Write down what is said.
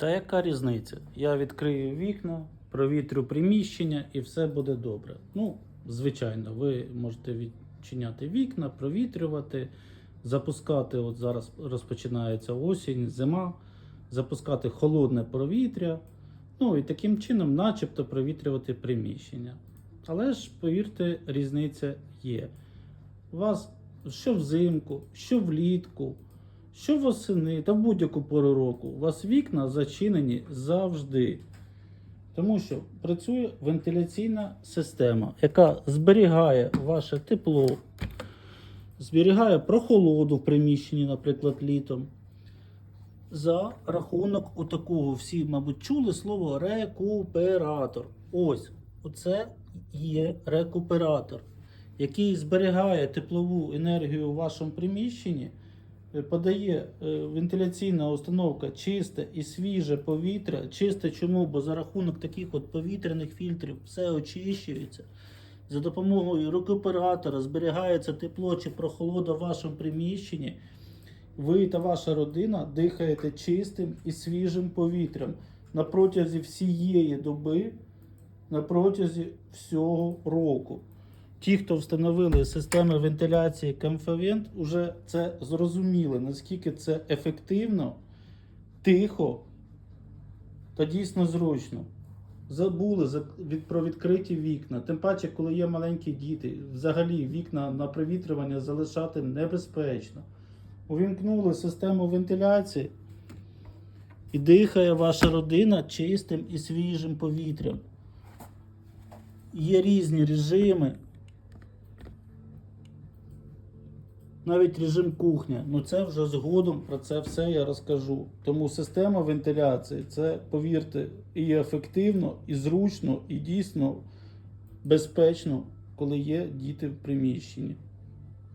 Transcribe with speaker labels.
Speaker 1: Та яка різниця? Я відкрию вікна, провітрю приміщення і все буде добре. Ну, звичайно, ви можете відчиняти вікна, провітрювати, запускати. От зараз розпочинається осінь, зима, запускати холодне повітря. Ну і таким чином, начебто, провітрювати приміщення. Але ж, повірте, різниця є. У вас що взимку, що влітку, що восени та в будь-яку пору року, у вас вікна зачинені завжди. Тому що працює вентиляційна система, яка зберігає ваше тепло, зберігає прохолоду в приміщенні, наприклад, літом. За рахунок отакого, всі, мабуть, чули слово рекуператор. Ось, оце є рекуператор, який зберігає теплову енергію у вашому приміщенні, подає е, вентиляційна установка чисте і свіже повітря. Чисте чому? Бо за рахунок таких от повітряних фільтрів все очищується. За допомогою рекуператора зберігається тепло чи прохолода в вашому приміщенні. Ви та ваша родина дихаєте чистим і свіжим повітрям на протязі всієї доби, на протязі всього року. Ті, хто встановили системи вентиляції Comfavent, вже це зрозуміли, наскільки це ефективно, тихо та дійсно зручно. Забули про відкриті вікна. Тим паче, коли є маленькі діти, взагалі вікна на провітрювання залишати небезпечно. Увімкнули систему вентиляції і дихає ваша родина чистим і свіжим повітрям. Є різні режими. Навіть режим кухня. Ну це вже згодом про це все я розкажу. Тому система вентиляції це, повірте, і ефективно, і зручно, і дійсно безпечно, коли є діти в приміщенні.